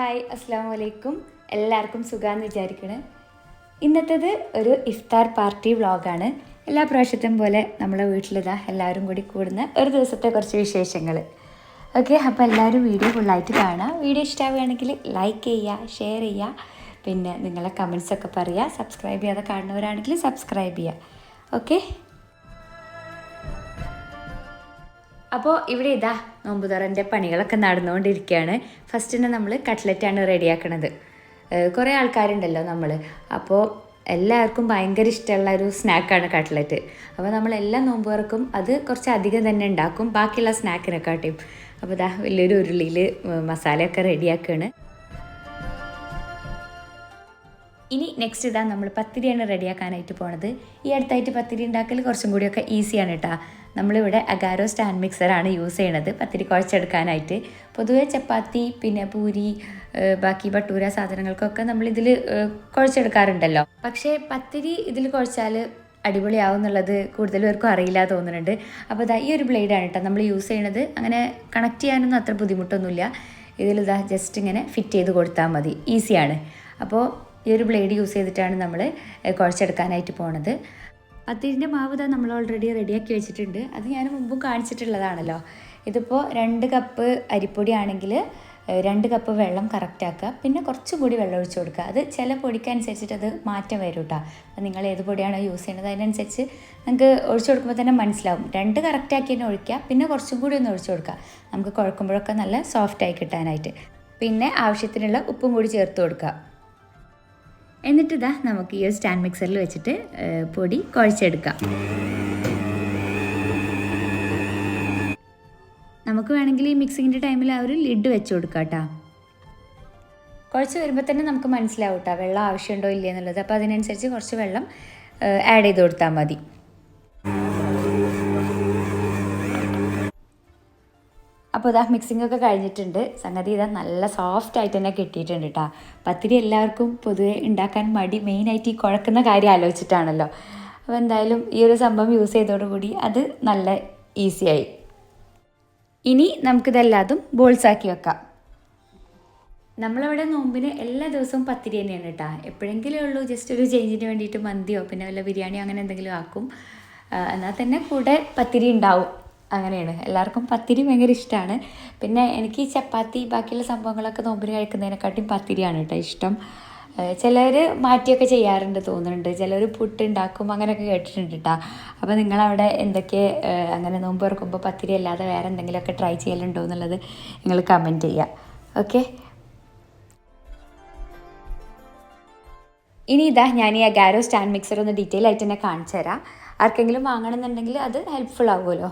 Hi അസ്സാം വലൈക്കും എല്ലാവർക്കും സുഖമെന്ന് വിചാരിക്കണേ. ഇന്നത്തേത് ഒരു ഇഫ്താർ പാർട്ടി വ്ളോഗാണ്. എല്ലാ പ്രാവശ്യത്തെയും പോലെ നമ്മളെ വീട്ടിലിതാ എല്ലാവരും കൂടി കൂടുന്ന ഒരു ദിവസത്തെ കുറച്ച് വിശേഷങ്ങൾ. ഓക്കെ അപ്പോൾ എല്ലാവരും വീഡിയോ ഫുള്ളായിട്ട് കാണാം. വീഡിയോ ഇഷ്ടമാവുകയാണെങ്കിൽ ലൈക്ക് ചെയ്യുക ഷെയർ ചെയ്യുക. പിന്നെ നിങ്ങളെ കമൻസ് ഒക്കെ പറയുക. സബ്സ്ക്രൈബ് ചെയ്യാതെ കാണുന്നവരാണെങ്കിൽ സബ്സ്ക്രൈബ് ചെയ്യുക. ഓക്കെ അപ്പോൾ ഇവിടെ ഇതാ നോമ്പ് നോമ്പുതറന്റെ പണികളൊക്കെ നടന്നുകൊണ്ടിരിക്കുകയാണ്. ഫസ്റ്റ് തന്നെ നമ്മൾ കട്ട്ലറ്റാണ് റെഡിയാക്കണത്. കുറേ ആൾക്കാരുണ്ടല്ലോ നമ്മൾ അപ്പോൾ എല്ലാവർക്കും ഭയങ്കര ഇഷ്ടമുള്ള ഒരു സ്നാക്കാണ് കട്ട്ലറ്റ്. അപ്പോൾ നമ്മൾ എല്ലാ നോമ്പുകാർക്കും അത് കുറച്ച് അധികം തന്നെ ഉണ്ടാക്കും. ബാക്കിയുള്ള സ്നാക്കിനെക്കാട്ടിയും. അപ്പോൾ ഇതാ വലിയൊരു ഉരുളിയിൽ മസാലയൊക്കെ റെഡിയാക്കുകയാണ്. ഇനി നെക്സ്റ്റ് ഇതാ നമ്മൾ പത്തിരിയാണ് റെഡിയാക്കാനായിട്ട് പോണത്. ഈ അടുത്തായിട്ട് പത്തിരി ഉണ്ടാക്കൽ കുറച്ചും കൂടിയൊക്കെ ഈസിയാണ് കേട്ടോ നമ്മളിവിടെ അഗാരോ സ്റ്റാൻഡ് മിക്സറാണ് യൂസ് ചെയ്യണത്. പത്തിരി കുഴച്ചെടുക്കാനായിട്ട്. പൊതുവേ ചപ്പാത്തി പിന്നെ പൂരി ബാക്കി ഭട്ടൂര സാധനങ്ങൾക്കൊക്കെ നമ്മൾ ഇതിൽ കുഴച്ചെടുക്കാറുണ്ടല്ലോ. പക്ഷേ പത്തിരി ഇതിൽ കുഴച്ചാൽ അടിപൊളിയാവും എന്നുള്ളത് കൂടുതൽ പേർക്കും അറിയില്ല തോന്നുന്നുണ്ട്. അപ്പോൾ ഇതാ ഈ ഒരു ബ്ലേഡാണ് കേട്ടോ നമ്മൾ യൂസ് ചെയ്യണത്. അങ്ങനെ കണക്ട് ചെയ്യാനൊന്നും അത്ര ബുദ്ധിമുട്ടൊന്നുമില്ല. ഇതിൽ ഇതാ ജസ്റ്റ് ഇങ്ങനെ ഫിറ്റ് ചെയ്ത് കൊടുത്താൽ മതി. ഈസിയാണ് അപ്പോൾ ഈ ഒരു ബ്ലേഡ് യൂസ് ചെയ്തിട്ടാണ് നമ്മൾ കുഴച്ചെടുക്കാനായിട്ട് പോണത്. പത്തിരിന്റെ മാവ് ഇതാ നമ്മൾ ഓൾറെഡി റെഡിയാക്കി വെച്ചിട്ടുണ്ട്. അത് ഞാൻ മുമ്പും കാണിച്ചിട്ടുള്ളതാണല്ലോ. ഇതിപ്പോൾ രണ്ട് കപ്പ് അരിപ്പൊടി ആണെങ്കിൽ രണ്ട് കപ്പ് വെള്ളം കറക്റ്റ് ആക്കുക. പിന്നെ കുറച്ചും കൂടി വെള്ളം ഒഴിച്ചു കൊടുക്കുക. അത് ചില പൊടിക്കനുസരിച്ചിട്ട് അത് മാറ്റം വരും കേട്ടോ. അപ്പം നിങ്ങൾ ഏത് പൊടിയാണോ യൂസ് ചെയ്യുന്നത് അതിനനുസരിച്ച് നമുക്ക് ഒഴിച്ചു കൊടുക്കുമ്പോൾ തന്നെ മനസ്സിലാവും. രണ്ട് കറക്റ്റ് ആക്കി തന്നെ ഒഴിക്കുക. പിന്നെ കുറച്ചും കൂടി ഒന്ന് ഒഴിച്ചു കൊടുക്കുക. നമുക്ക് കുഴക്കുമ്പോഴൊക്കെ നല്ല സോഫ്റ്റായി കിട്ടാനായിട്ട്. പിന്നെ ആവശ്യത്തിനുള്ള ഉപ്പും കൂടി ചേർത്ത് കൊടുക്കുക. എന്നിട്ട് ഇതാ നമുക്ക് ഈ ഒരു സ്റ്റാൻഡ് മിക്സറിൽ വെച്ചിട്ട് പൊടി കുഴച്ചെടുക്കാം. നമുക്ക് വേണമെങ്കിൽ ഈ മിക്സിങ്ങിന്റെ ടൈമിൽ ആ ഒരു ലിഡ് വെച്ച് കൊടുക്കാം കേട്ടോ കുഴച്ച് വരുമ്പോൾ തന്നെ നമുക്ക് മനസ്സിലാവും കേട്ടോ വെള്ളം ആവശ്യമുണ്ടോ ഇല്ലയെന്നുള്ളത് അപ്പോൾ അതിനനുസരിച്ച് കുറച്ച് വെള്ളം ആഡ് ചെയ്ത് കൊടുത്താൽ മതി. അപ്പോൾ ഇതാ മിക്സിംഗ് ഒക്കെ കഴിഞ്ഞിട്ടുണ്ട്. സംഗതി ഇതാ നല്ല സോഫ്റ്റ് ആയിട്ട് തന്നെ കിട്ടിയിട്ടുണ്ട് കേട്ടോ പത്തിരി എല്ലാവർക്കും പൊതുവെ ഉണ്ടാക്കാൻ മടി മെയിനായിട്ട് ഈ കുഴക്കുന്ന കാര്യം ആലോചിച്ചിട്ടാണല്ലോ. അപ്പോൾ എന്തായാലും ഈ ഒരു സംഭവം യൂസ് ചെയ്തതോടുകൂടി അത് നല്ല ഈസിയായി ഇനി നമുക്കിതെല്ലാതും ബോൾസാക്കി വെക്കാം. നമ്മളവിടെ നോമ്പിന് എല്ലാ ദിവസവും പത്തിരി തന്നെയാണ് കേട്ടോ എപ്പോഴെങ്കിലും ഉള്ളൂ ജസ്റ്റ് ഒരു ചേഞ്ചിന് വേണ്ടിയിട്ട് മന്തിയോ പിന്നെ വല്ല ബിരിയാണിയോ അങ്ങനെ എന്തെങ്കിലും ആക്കും. എന്നാൽ തന്നെ കൂടെ പത്തിരി ഉണ്ടാവും. അങ്ങനെയാണ്. എല്ലാവർക്കും പത്തിരി ഭയങ്കര ഇഷ്ടമാണ് പിന്നെ എനിക്ക് ചപ്പാത്തി ബാക്കിയുള്ള സംഭവങ്ങളൊക്കെ നോമ്പിന് കഴിക്കുന്നതിനെക്കാട്ടിയും പത്തിരിയാണ് കേട്ടോ ഇഷ്ടം. ചിലർ മാറ്റിയൊക്കെ ചെയ്യാറുണ്ട് തോന്നുന്നുണ്ട്. ചിലർ പുട്ട് ഉണ്ടാക്കും അങ്ങനെയൊക്കെ കേട്ടിട്ടുണ്ട് കേട്ടോ അപ്പോൾ നിങ്ങളവിടെ എന്തൊക്കെ അങ്ങനെ നോമ്പ് തുറക്കുമ്പോൾ പത്തിരി അല്ലാതെ വേറെ എന്തെങ്കിലുമൊക്കെ ട്രൈ ചെയ്യലുണ്ടോ എന്നുള്ളത് നിങ്ങൾ കമന്റ് ചെയ്യുക ഓക്കെ ഇനി ഇതാ ഞാൻ ഈ അഗാരോ സ്റ്റാൻഡ് മിക്സർ ഒന്ന് ഡീറ്റെയിൽ ആയിട്ട് തന്നെ കാണിച്ചു തരാം ആർക്കെങ്കിലും വാങ്ങണമെന്നുണ്ടെങ്കിൽ അത് ഹെൽപ്ഫുൾ ആവുമല്ലോ.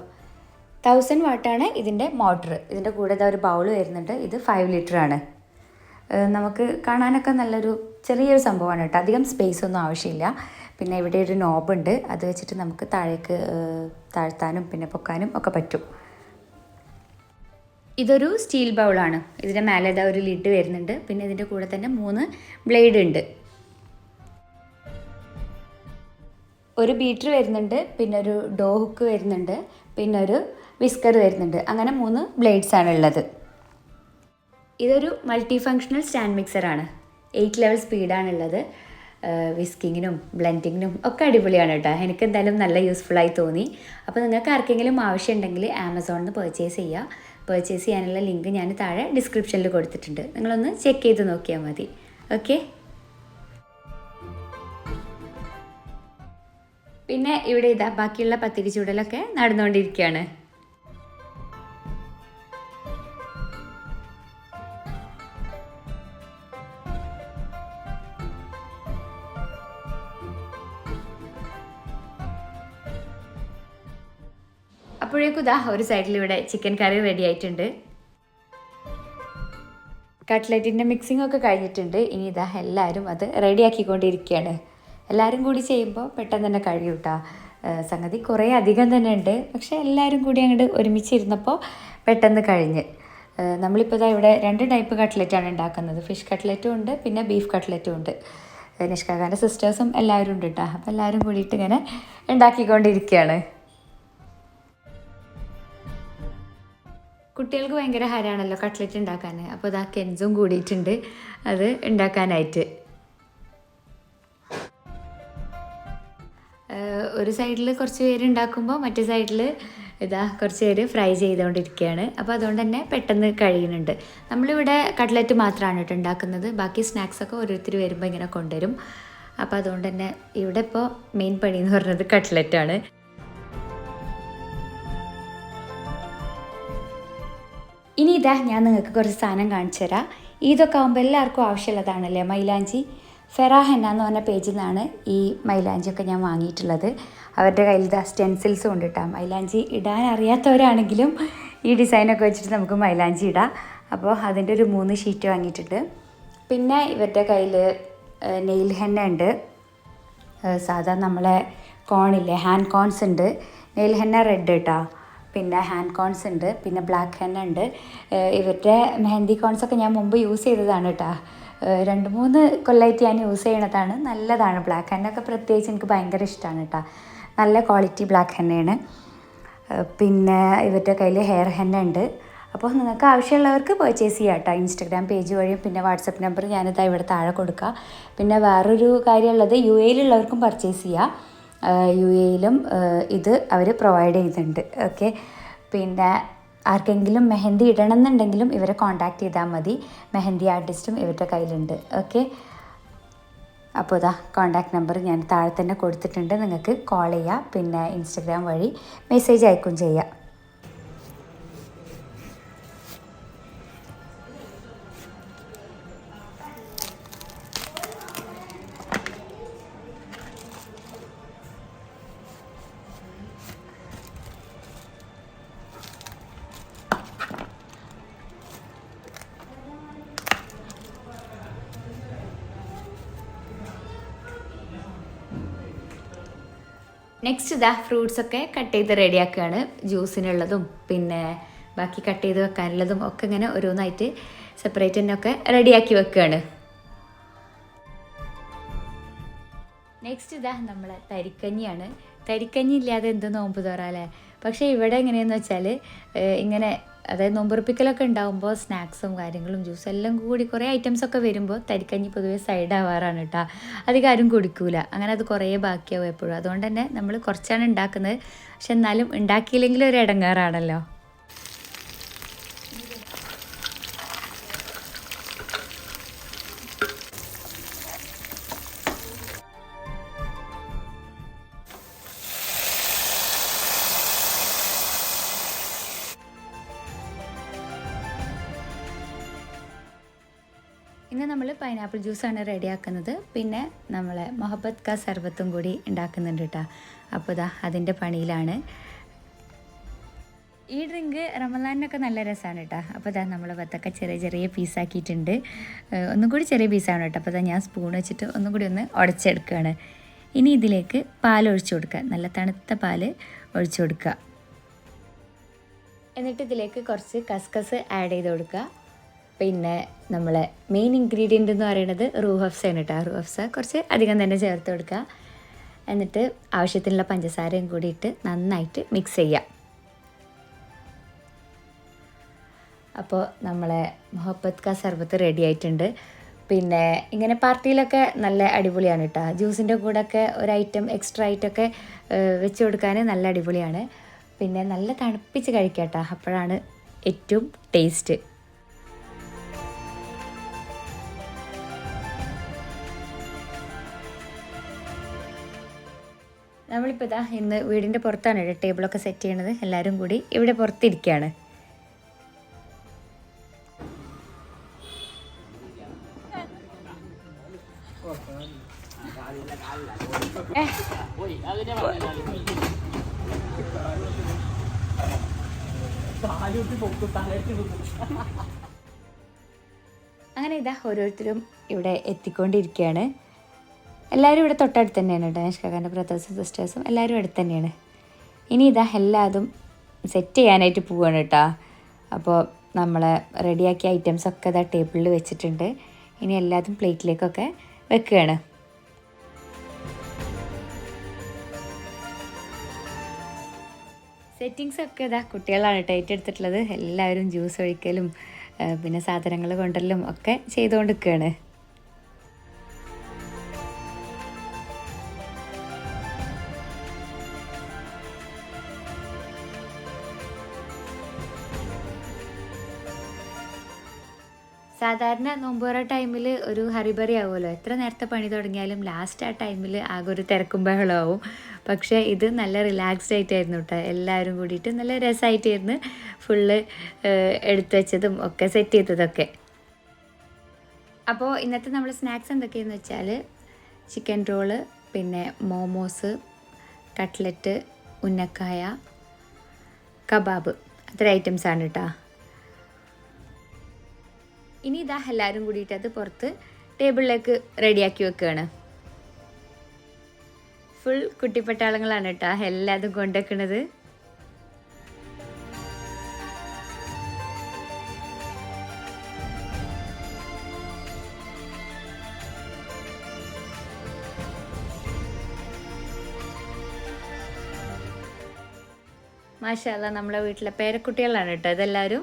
തൗസൻഡ് വാട്ടാണ് ഇതിന്റെ മോട്ടർ. ഇതിന്റെ കൂടെ ഇതാ ഒരു ബൗൾ വരുന്നുണ്ട്. ഇത് ഫൈവ് ലിറ്റർ ആണ്. നമുക്ക് കാണാനൊക്കെ നല്ലൊരു ചെറിയൊരു സംഭവമാണ് കേട്ടോ. അധികം സ്പേസ് ഒന്നും ആവശ്യമില്ല. പിന്നെ ഇവിടെ ഒരു നോബ് ഉണ്ട്. അത് വെച്ചിട്ട് നമുക്ക് താഴേക്ക് താഴ്ത്താനും പിന്നെ പൊക്കാനും ഒക്കെ പറ്റും. ഇതൊരു സ്റ്റീൽ ബൗളാണ് ഇതിന്റെ മേലെ ഇതാ ഒരു ലിഡ് വരുന്നുണ്ട്. പിന്നെ ഇതിന്റെ കൂടെ തന്നെ മൂന്ന് ബ്ലേഡ് ഉണ്ട്. ഒരു ബീറ്റർ വരുന്നുണ്ട്. പിന്നെ ഒരു ഡോ ഹുക്ക് വരുന്നുണ്ട്. പിന്നെ ഒരു വിസ്കർ വരുന്നുണ്ട്. അങ്ങനെ മൂന്ന് ബ്ലേഡ്സ് ആണ് ഉള്ളത്. ഇതൊരു മൾട്ടി ഫങ്ഷണൽ സ്റ്റാൻഡ് മിക്സറാണ് എയ്റ്റ് ലെവൽ സ്പീഡാണുള്ളത് വിസ്കിങ്ങിനും ബ്ലെൻഡിങ്ങിനും ഒക്കെ അടിപൊളിയാണ് കേട്ടോ. എനിക്ക് എന്തായാലും നല്ല യൂസ്ഫുള്ളായി തോന്നി. അപ്പോൾ നിങ്ങൾക്ക് ആർക്കെങ്കിലും ആവശ്യമുണ്ടെങ്കിൽ ആമസോണിൽ നിന്ന് പർച്ചേസ് ചെയ്യുക പർച്ചേസ് ചെയ്യാനുള്ള ലിങ്ക് ഞാൻ താഴെ ഡിസ്ക്രിപ്ഷനിൽ കൊടുത്തിട്ടുണ്ട്. നിങ്ങളൊന്ന് ചെക്ക് ചെയ്ത് നോക്കിയാൽ മതി. ഓക്കെ പിന്നെ ഇവിടെ ഇതാ ബാക്കിയുള്ള പത്തിരി ചൂടലൊക്കെ നടന്നുകൊണ്ടിരിക്കുകയാണ്. അപ്പോഴേക്കും ഇതാ ഒരു സൈഡിൽ ഇവിടെ ചിക്കൻ കറി റെഡി ആയിട്ടുണ്ട്. കട്ട്ലറ്റിന്റെ മിക്സിംഗ് ഒക്കെ കഴിഞ്ഞിട്ടുണ്ട്. ഇനി ഇതാ എല്ലാവരും അത് റെഡിയാക്കിക്കൊണ്ടിരിക്കുകയാണ് എല്ലാവരും കൂടി ചെയ്യുമ്പോൾ പെട്ടെന്ന് തന്നെ കഴിയും കേട്ടോ സംഗതി കുറേ അധികം തന്നെ ഉണ്ട്. പക്ഷേ എല്ലാവരും കൂടി അങ്ങോട്ട് ഒരുമിച്ചിരുന്നപ്പോൾ പെട്ടെന്ന് കഴിഞ്ഞ്. നമ്മളിപ്പോൾ ഇതാ ഇവിടെ രണ്ട് ടൈപ്പ് കട്ട്ലറ്റാണ് ഉണ്ടാക്കുന്നത്. ഫിഷ് കട്ട്ലറ്റും ഉണ്ട് പിന്നെ ബീഫ് കട്ട്ലറ്റും ഉണ്ട്. നിഷ്കാകാന്റെ സിസ്റ്റേഴ്സും എല്ലാവരും ഉണ്ട് കേട്ടോ അപ്പോൾ എല്ലാവരും കൂടിയിട്ട് ഇങ്ങനെ ഉണ്ടാക്കിക്കൊണ്ടിരിക്കുകയാണ്. കുട്ടികൾക്ക് ഭയങ്കര ഹരാണല്ലോ കട്ട്ലറ്റ് ഉണ്ടാക്കാൻ അപ്പോൾ ഇതാ കെൻസും കൂടിയിട്ടുണ്ട്. അത് ഉണ്ടാക്കാനായിട്ട്. ഒരു സൈഡിൽ കുറച്ച് പേര് ഉണ്ടാക്കുമ്പോൾ മറ്റേ സൈഡിൽ ഇതാ കുറച്ച് പേര് ഫ്രൈ ചെയ്തുകൊണ്ടിരിക്കുകയാണ് അപ്പോൾ അതുകൊണ്ട് തന്നെ പെട്ടെന്ന് കഴിയുന്നുണ്ട്. നമ്മളിവിടെ കട്ട്ലറ്റ് മാത്രമാണ് കേട്ടോ ഉണ്ടാക്കുന്നത്. ബാക്കി സ്നാക്സൊക്കെ ഓരോരുത്തർ വരുമ്പോൾ ഇങ്ങനെ കൊണ്ടുവരും. അപ്പോൾ അതുകൊണ്ട് തന്നെ ഇവിടെ ഇപ്പോൾ മെയിൻ പണി എന്ന് പറഞ്ഞത് കട്ട്ലറ്റാണ്. ഇനി ഇതാ ഞാൻ നിങ്ങൾക്ക് കുറച്ച് സാധനം കാണിച്ചു തരാം. ഇതൊക്കെ ആകുമ്പോൾ എല്ലാവർക്കും ആവശ്യമുള്ളതാണല്ലേ മൈലാഞ്ചി? ഫെറാഹെന്ന എന്ന് പറഞ്ഞ പേജിൽ നിന്നാണ് ഈ മൈലാഞ്ചിയൊക്കെ ഞാൻ വാങ്ങിയിട്ടുള്ളത്. അവരുടെ കയ്യിൽ ഇതാ സ്റ്റെൻസിൽസ് കൊണ്ടിട്ടാം മൈലാഞ്ചി ഇടാൻ അറിയാത്തവരാണെങ്കിലും ഈ ഡിസൈനൊക്കെ വെച്ചിട്ട് നമുക്ക് മൈലാഞ്ചി ഇടാം. അപ്പോൾ അതിന്റെ ഒരു മൂന്ന് ഷീറ്റ് വാങ്ങിയിട്ടുണ്ട്. പിന്നെ ഇവരുടെ കയ്യിൽ നെയിൽ ഹെന്ന ഉണ്ട്. സാധാ നമ്മളെ കോണില്ലേ ഹാൻഡ് കോൺസ് ഉണ്ട്. നെയിൽ ഹെന്ന റെഡ് കേട്ടോ പിന്നെ ഹാൻഡ് കോൺസ് ഉണ്ട് പിന്നെ ബ്ലാക്ക് ഹെൻ ഉണ്ട്. ഇവരുടെ മെഹന്തി കോൺസ് ഒക്കെ ഞാൻ മുമ്പ് യൂസ് ചെയ്തതാണ് കേട്ടോ രണ്ട് മൂന്ന് കൊല്ലമായിട്ട് ഞാൻ യൂസ് ചെയ്യണതാണ്. നല്ലതാണ്. ബ്ലാക്ക് ഹെന്ന ഒക്കെ പ്രത്യേകിച്ച് എനിക്ക് ഭയങ്കര ഇഷ്ടമാണ് കേട്ടോ നല്ല ക്വാളിറ്റി ബ്ലാക്ക് ഹെന്നയാണ് പിന്നെ ഇവരുടെ കയ്യിൽ ഹെയർ ഹെന്ന ഉണ്ട്. അപ്പോൾ നിങ്ങൾക്ക് ആവശ്യമുള്ളവർക്ക് പർച്ചേസ് ചെയ്യാം കേട്ടോ ഇൻസ്റ്റഗ്രാം പേജ് വഴിയും പിന്നെ വാട്സപ്പ് നമ്പർ ഞാനിതാ ഇവിടെ താഴെ കൊടുക്കുക പിന്നെ വേറൊരു കാര്യമുള്ളത് യു എയിലുള്ളവർക്കും പർച്ചേസ് ചെയ്യാം. യു എയിലും ഇത് അവർ പ്രൊവൈഡ് ചെയ്തിട്ടുണ്ട്. ഓക്കെ പിന്നെ ആർക്കെങ്കിലും മെഹന്തി ഇടണം എന്നുണ്ടെങ്കിലും ഇവരെ കോൺടാക്ട് ചെയ്താൽ മതി. മെഹന്തി ആർട്ടിസ്റ്റും ഇവരുടെ കയ്യിലുണ്ട്. ഓക്കെ അപ്പോൾ ഇതാ കോൺടാക്ട് നമ്പർ ഞാൻ താഴെ തന്നെ കൊടുത്തിട്ടുണ്ട്. നിങ്ങൾക്ക് കോൾ ചെയ്യാം. പിന്നെ ഇൻസ്റ്റഗ്രാം വഴി മെസ്സേജ് അയക്കും ചെയ്യാം. നെക്സ്റ്റ് ഇതാ ഫ്രൂട്ട്സ് ഒക്കെ കട്ട് ചെയ്ത് റെഡിയാക്കുകയാണ് ജ്യൂസിനുള്ളതും പിന്നെ ബാക്കി കട്ട് ചെയ്ത് വെക്കാനുള്ളതും ഒക്കെ ഇങ്ങനെ ഓരോന്നായിട്ട് സെപ്പറേറ്റ് തന്നെ ഒക്കെ റെഡിയാക്കി വെക്കുകയാണ്. നെക്സ്റ്റ് ഇതാ നമ്മളെ തരിക്കഞ്ഞിയാണ്. തരിക്കഞ്ഞി ഇല്ലാതെ എന്ത് നോമ്പ് തോറാല്ലേ പക്ഷേ ഇവിടെ എങ്ങനെയെന്ന് വെച്ചാൽ ഇങ്ങനെ അതായത് നോമ്പുറപ്പിക്കലൊക്കെ ഉണ്ടാകുമ്പോൾ സ്നാക്സും കാര്യങ്ങളും ജ്യൂസും എല്ലാം കൂടി കുറേ ഐറ്റംസ് ഒക്കെ വരുമ്പോൾ തരിക്കഞ്ഞി പൊതുവേ സൈഡ് ആവാറാണ് കേട്ടോ അധികം ആരും കുടിക്കൂല. അങ്ങനെ അത് കുറേ ബാക്കിയാവും എപ്പോഴും. അതുകൊണ്ട് തന്നെ നമ്മൾ കുറച്ചാണ് ഉണ്ടാക്കുന്നത്. പക്ഷെ എന്നാലും ഉണ്ടാക്കിയില്ലെങ്കിലും ഒരു ഇടങ്ങാറാണല്ലോ. ഇന്ന് നമ്മൾ പൈനാപ്പിൾ ജ്യൂസാണ് റെഡിയാക്കുന്നത്. പിന്നെ നമ്മളെ മൊഹബത്ത് കാ സർബത്തും കൂടി ഉണ്ടാക്കുന്നുണ്ട് കേട്ടോ അപ്പോൾ ഇതാ അതിന്റെ പണിയിലാണ്. ഈ ഡ്രിങ്ക് റമദാനിനൊക്കെ നല്ല രസമാണ് കേട്ടോ അപ്പോൾ ഇതാ നമ്മൾ വത്തൊക്കെ ചെറിയ ചെറിയ പീസാക്കിയിട്ടുണ്ട് ഒന്നും കൂടി ചെറിയ പീസാണ് കേട്ടോ അപ്പോൾ ഇതാ ഞാൻ സ്പൂൺ വെച്ചിട്ട് ഒന്നും കൂടി ഒന്ന് ഉടച്ചെടുക്കുകയാണ് ഇനി ഇതിലേക്ക് പാൽ ഒഴിച്ചു കൊടുക്കുക നല്ല തണുത്ത പാൽ ഒഴിച്ചു കൊടുക്കുക എന്നിട്ട് ഇതിലേക്ക് കുറച്ച് കസ്കസ് ആഡ് ചെയ്ത് കൊടുക്കുക പിന്നെ നമ്മളെ മെയിൻ ഇൻഗ്രീഡിയന്റ് എന്ന് പറയുന്നത് റൂഹഫ്സ ആണ് കേട്ടോ റൂഹഫ്സ കുറച്ച് അധികം തന്നെ ചേർത്ത് കൊടുക്കുക. എന്നിട്ട് ആവശ്യത്തിനുള്ള പഞ്ചസാരയും കൂടിയിട്ട് നന്നായിട്ട് മിക്സ് ചെയ്യുക. അപ്പോൾ നമ്മളെ മൊഹബത്ത് കാ സർബത്ത് റെഡി ആയിട്ടുണ്ട്. പിന്നെ ഇങ്ങനെ പാർട്ടിയിലൊക്കെ നല്ല അടിപൊളിയാണ് കേട്ടോ ജ്യൂസിന്റെ ഒക്കെ ഒരു ഐറ്റം എക്സ്ട്രാ ആയിട്ടൊക്കെ വെച്ച് കൊടുക്കാൻ നല്ല അടിപൊളിയാണ്. പിന്നെ നല്ല തണുപ്പിച്ച് കഴിക്കാം കേട്ടോ അപ്പോഴാണ് ഏറ്റവും ടേസ്റ്റ് നമ്മളിപ്പോൾ ഇതാ ഇന്ന് വീടിന്റെ പുറത്താണ് ഇവിടെ ടേബിളൊക്കെ സെറ്റ് ചെയ്യണത്. എല്ലാവരും കൂടി ഇവിടെ പുറത്തിരിക്കുകയാണ് അങ്ങനെ ഇതാ ഓരോരുത്തരും ഇവിടെ എത്തിക്കൊണ്ടിരിക്കുകയാണ് എല്ലാവരും ഇവിടെ തൊട്ടടുത്ത് തന്നെയാണ് കേട്ടോ. നിഷ്കാക്കാന്റെ ബ്രദേഴ്സും സിസ്റ്റേഴ്സും എല്ലാവരും അടുത്ത് തന്നെയാണ്. ഇനി ഇതാ എല്ലാതും സെറ്റ് ചെയ്യാനായിട്ട് പോവാണ് കേട്ടോ. അപ്പോൾ നമ്മൾ റെഡിയാക്കിയ ഐറ്റംസ് ഒക്കെ ഇതാ ടേബിളിൽ വെച്ചിട്ടുണ്ട്. ഇനി എല്ലാതും പ്ലേറ്റിലേക്കൊക്കെ വെക്കുകയാണ് സെറ്റിങ്സ് ഒക്കെ ഇതാ കുട്ടികളാണ് കേട്ടോ ഏറ്റെടുത്തിട്ടുള്ളത്. എല്ലാവരും ജ്യൂസ് ഒഴിക്കലും പിന്നെ സാധനങ്ങൾ കൊണ്ടല്ലും ഒക്കെ ചെയ്തുകൊണ്ട് നിൽക്കുകയാണ് സാധാരണ നോമ്പോറ ടൈമിൽ ഒരു ഹരിബറി ആവുമല്ലോ? എത്ര നേരത്തെ പണി തുടങ്ങിയാലും ലാസ്റ്റ് ആ ടൈമിൽ ആകെ ഒരു തിരക്കും ബഹളമാവും പക്ഷേ ഇത് നല്ല റിലാക്സ്ഡ് ആയിട്ടായിരുന്നു കേട്ടോ എല്ലാവരും കൂടിയിട്ട് നല്ല രസമായിട്ടായിരുന്നു ഫുള്ള് എടുത്തു വെച്ചതും ഒക്കെ സെറ്റ് ചെയ്തതൊക്കെ. അപ്പോൾ ഇന്നത്തെ നമ്മൾ സ്നാക്സ് എന്തൊക്കെയെന്ന് വെച്ചാൽ ചിക്കൻ റോൾ പിന്നെ മോമോസ് കട്ട്ലറ്റ് ഉന്നക്കായ കബാബ്. അത്ര ആണ് കേട്ടോ ഇനി ഇതാ എല്ലാവരും കൂടിയിട്ട് അത് പുറത്ത് ടേബിളിലേക്ക് റെഡിയാക്കി വെക്കുകയാണ്. ഫുൾ കുട്ടിപ്പട്ടാളങ്ങളാണ് കേട്ടോ എല്ലാതും കൊണ്ടുവെക്കണത്. മാഷാല്ല നമ്മളെ വീട്ടിലെ പേരക്കുട്ടികളാണ് കേട്ടോ ഇതെല്ലാവരും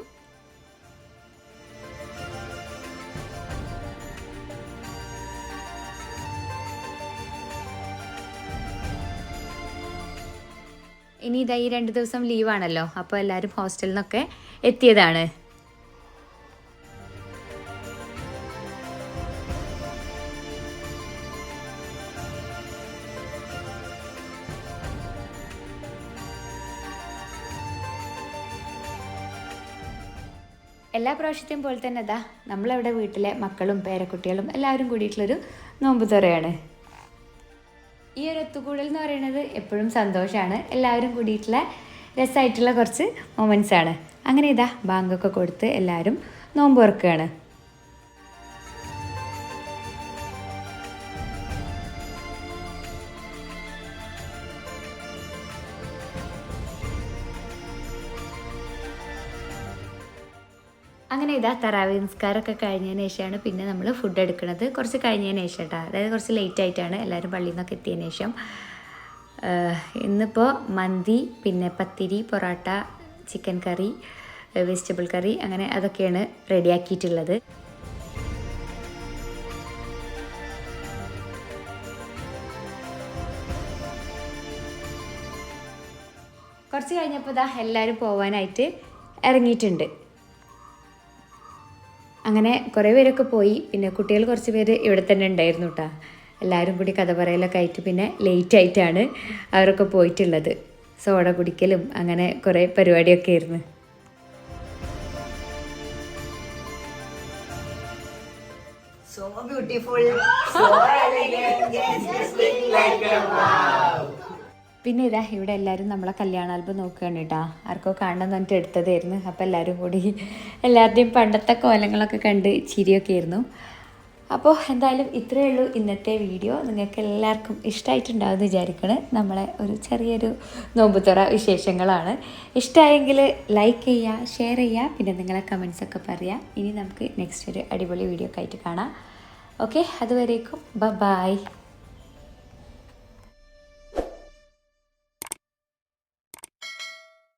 ഇതാ ഈ രണ്ട് ദിവസം ലീവാണല്ലോ. അപ്പോൾ എല്ലാവരും ഹോസ്റ്റലിൽ നിന്നൊക്കെ എത്തിയതാണ്. എല്ലാ പ്രാവശ്യത്തെയും പോലെ തന്നെ അതാ നമ്മളവിടെ വീട്ടിലെ മക്കളും പേരക്കുട്ടികളും എല്ലാവരും കൂടിയിട്ടുള്ളൊരു നോമ്പ് തുറയാണ് ഈ ഒരു ഒത്തുകൂടൽ എന്ന് പറയുന്നത് എപ്പോഴും സന്തോഷമാണ് എല്ലാവരും കൂടിയിട്ടുള്ള രസമായിട്ടുള്ള കുറച്ച് മൊമെൻസ് ആണ്. അങ്ങനെ ഇതാ ബാങ്കൊക്കെ കൊടുത്ത് എല്ലാവരും നോമ്പ് തുറക്കുകയാണ്. ഇതാ തറാവി നിസ്കാരമൊക്കെ കഴിഞ്ഞതിന് ശേഷമാണ് പിന്നെ നമ്മൾ ഫുഡ് എടുക്കുന്നത്. കുറച്ച് കഴിഞ്ഞതിന് ശേഷം കേട്ടോ അതായത് കുറച്ച് ലേറ്റ് ആയിട്ടാണ് എല്ലാവരും പള്ളിയിൽ നിന്നൊക്കെ എത്തിയതിന് ശേഷം. ഇന്നിപ്പോൾ മന്തി പിന്നെ pathiri porotta chicken curry vegetable curry അങ്ങനെ അതൊക്കെയാണ് റെഡിയാക്കിയിട്ടുള്ളത് കുറച്ച് കഴിഞ്ഞപ്പോൾ ഇതാ എല്ലാവരും പോകാനായിട്ട് ഇറങ്ങിയിട്ടുണ്ട്. അങ്ങനെ കുറേ പേരൊക്കെ പോയി. പിന്നെ കുട്ടികൾ കുറച്ച് പേര് ഇവിടെ തന്നെ ഉണ്ടായിരുന്നു കേട്ടോ എല്ലാവരും കൂടി കഥ പറയലൊക്കെ ആയിട്ട് പിന്നെ ലേറ്റ് ആയിട്ടാണ് അവരൊക്കെ പോയിട്ടുള്ളത്. സോഡ കുടിക്കലും അങ്ങനെ കുറേ പരിപാടിയൊക്കെ ആയിരുന്നു. So beautiful, so elegant, yes, just like a wow. പിന്നെ ഇതാ ഇവിടെ എല്ലാവരും നമ്മളെ കല്യാണ ആൽബം നോക്കുകയാണ് കേട്ടോ ആർക്കോ കാണണം എന്ന് പറഞ്ഞിട്ട് എടുത്തതായിരുന്നു. അപ്പോൾ എല്ലാവരും കൂടി എല്ലാവരുടെയും പണ്ടത്തെ കോലങ്ങളൊക്കെ കണ്ട് ചിരിയൊക്കെ ആയിരുന്നു. അപ്പോൾ എന്തായാലും ഇത്രയേ ഉള്ളൂ ഇന്നത്തെ വീഡിയോ. നിങ്ങൾക്ക് എല്ലാവർക്കും ഇഷ്ടമായിട്ടുണ്ടാവും എന്ന് വിചാരിക്കണേ. നമ്മളെ ഒരു ചെറിയൊരു നോമ്പുതുറ വിശേഷങ്ങളാണ്. ഇഷ്ടമായെങ്കിൽ ലൈക്ക് ചെയ്യുക ഷെയർ ചെയ്യുക പിന്നെ നിങ്ങളെ കമൻസൊക്കെ പറയുക. ഇനി നമുക്ക് നെക്സ്റ്റ് ഒരു അടിപൊളി വീഡിയോ ഒക്കെ ആയിട്ട് കാണാം. ഓക്കെ അതുവരേക്കും. ബ ബായ്